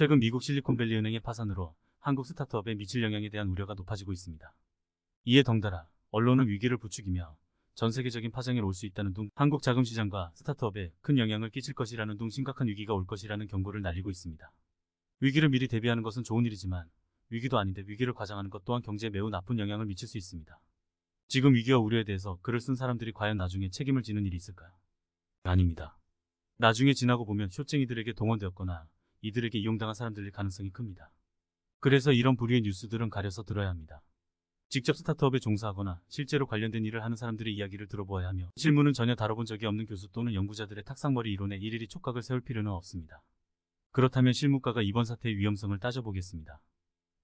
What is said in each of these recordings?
최근 미국 실리콘밸리 은행의 파산으로 한국 스타트업에 미칠 영향에 대한 우려가 높아지고 있습니다. 이에 덩달아 언론은 위기를 부추기며 전 세계적인 파장이 올 수 있다는 둥 한국 자금시장과 스타트업에 큰 영향을 끼칠 것이라는 둥 심각한 위기가 올 것이라는 경고를 날리고 있습니다. 위기를 미리 대비하는 것은 좋은 일이지만 위기도 아닌데 위기를 과장하는 것 또한 경제에 매우 나쁜 영향을 미칠 수 있습니다. 지금 위기와 우려에 대해서 글을 쓴 사람들이 과연 나중에 책임을 지는 일이 있을까요? 아닙니다. 나중에 지나고 보면 쇼쟁이들에게 동원되었거나 이들에게 이용당한 사람들일 가능성이 큽니다. 그래서 이런 부류의 뉴스들은 가려서 들어야 합니다. 직접 스타트업에 종사하거나 실제로 관련된 일을 하는 사람들의 이야기를 들어보아야 하며 실무는 전혀 다뤄본 적이 없는 교수 또는 연구자들의 탁상머리 이론에 일일이 촉각을 세울 필요는 없습니다. 그렇다면 실무가가 이번 사태의 위험성을 따져보겠습니다.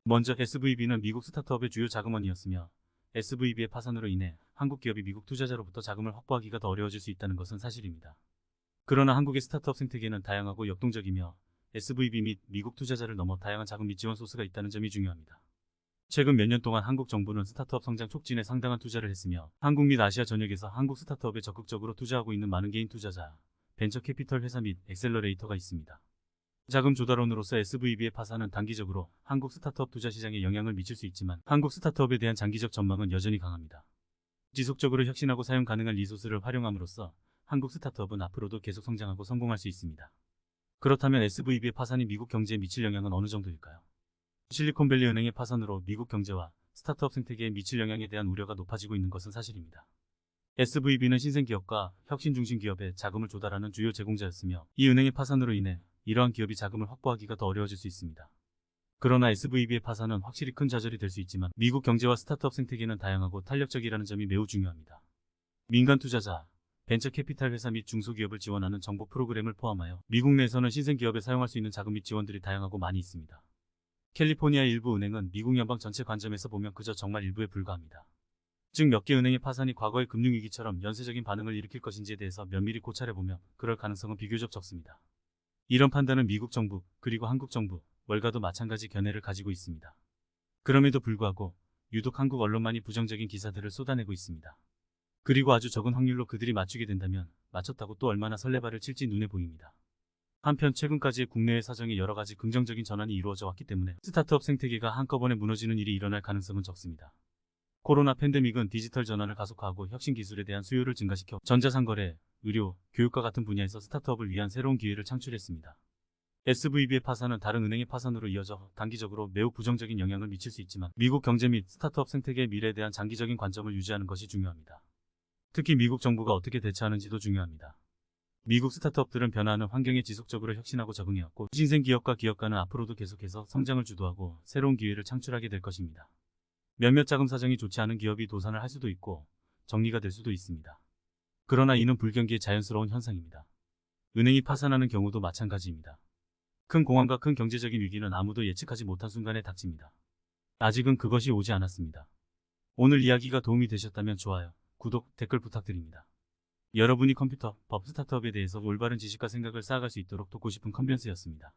먼저 SVB는 미국 스타트업의 주요 자금원이었으며 SVB의 파산으로 인해 한국 기업이 미국 투자자로부터 자금을 확보하기가 더 어려워질 수 있다는 것은 사실입니다. 그러나 한국의 스타트업 생태계는 다양하고 역동적이며 SVB 및 미국 투자자를 넘어 다양한 자금 및 지원 소스가 있다는 점이 중요합니다. 최근 몇 년 동안 한국 정부는 스타트업 성장 촉진에 상당한 투자를 했으며 한국 및 아시아 전역에서 한국 스타트업에 적극적으로 투자하고 있는 많은 개인 투자자, 벤처 캐피털 회사 및 엑셀러레이터가 있습니다. 자금 조달원으로서 SVB의 파산은 단기적으로 한국 스타트업 투자 시장에 영향을 미칠 수 있지만 한국 스타트업에 대한 장기적 전망은 여전히 강합니다. 지속적으로 혁신하고 사용 가능한 리소스를 활용함으로써 한국 스타트업은 앞으로도 계속 성장하고 성공할 수 있습니다. 그렇다면 SVB의 파산이 미국 경제에 미칠 영향은 어느 정도일까요? 실리콘밸리 은행의 파산으로 미국 경제와 스타트업 생태계에 미칠 영향에 대한 우려가 높아지고 있는 것은 사실입니다. SVB는 신생기업과 혁신 중심 기업에 자금을 조달하는 주요 제공자였으며 이 은행의 파산으로 인해 이러한 기업이 자금을 확보하기가 더 어려워질 수 있습니다. 그러나 SVB의 파산은 확실히 큰 좌절이 될 수 있지만 미국 경제와 스타트업 생태계는 다양하고 탄력적이라는 점이 매우 중요합니다. 민간 투자자, 벤처 캐피탈 회사 및 중소기업을 지원하는 정보 프로그램을 포함하여 미국 내에서는 신생기업에 사용할 수 있는 자금 및 지원들이 다양하고 많이 있습니다. 캘리포니아 일부 은행은 미국 연방 전체 관점에서 보면 그저 정말 일부에 불과합니다. 즉 몇 개 은행의 파산이 과거의 금융위기처럼 연쇄적인 반응을 일으킬 것인지에 대해서 면밀히 고찰해보면 그럴 가능성은 비교적 적습니다. 이런 판단은 미국 정부 그리고 한국 정부 월가도 마찬가지 견해를 가지고 있습니다. 그럼에도 불구하고 유독 한국 언론만이 부정적인 기사들을 쏟아내고 있습니다. 그리고 아주 적은 확률로 그들이 맞추게 된다면 맞췄다고 또 얼마나 설레발을 칠지 눈에 보입니다. 한편 최근까지의 국내의 사정이 여러 가지 긍정적인 전환이 이루어져 왔기 때문에 스타트업 생태계가 한꺼번에 무너지는 일이 일어날 가능성은 적습니다. 코로나 팬데믹은 디지털 전환을 가속화하고 혁신 기술에 대한 수요를 증가시켜 전자상거래, 의료, 교육과 같은 분야에서 스타트업을 위한 새로운 기회를 창출했습니다. SVB의 파산은 다른 은행의 파산으로 이어져 단기적으로 매우 부정적인 영향을 미칠 수 있지만 미국 경제 및 스타트업 생태계의 미래에 대한 장기적인 관점을 유지하는 것이 중요합니다. 특히 미국 정부가 어떻게 대처하는지도 중요합니다. 미국 스타트업들은 변화하는 환경에 지속적으로 혁신하고 적응해왔고 신생 기업과 기업가는 앞으로도 계속해서 성장을 주도하고 새로운 기회를 창출하게 될 것입니다. 몇몇 자금 사정이 좋지 않은 기업이 도산을 할 수도 있고 정리가 될 수도 있습니다. 그러나 이는 불경기의 자연스러운 현상입니다. 은행이 파산하는 경우도 마찬가지입니다. 큰 공황과 큰 경제적인 위기는 아무도 예측하지 못한 순간에 닥칩니다. 아직은 그것이 오지 않았습니다. 오늘 이야기가 도움이 되셨다면 좋아요, 구독, 댓글 부탁드립니다. 여러분이 컴퓨터, 법 스타트업에 대해서 올바른 지식과 생각을 쌓아갈 수 있도록 돕고 싶은 컨벤스였습니다.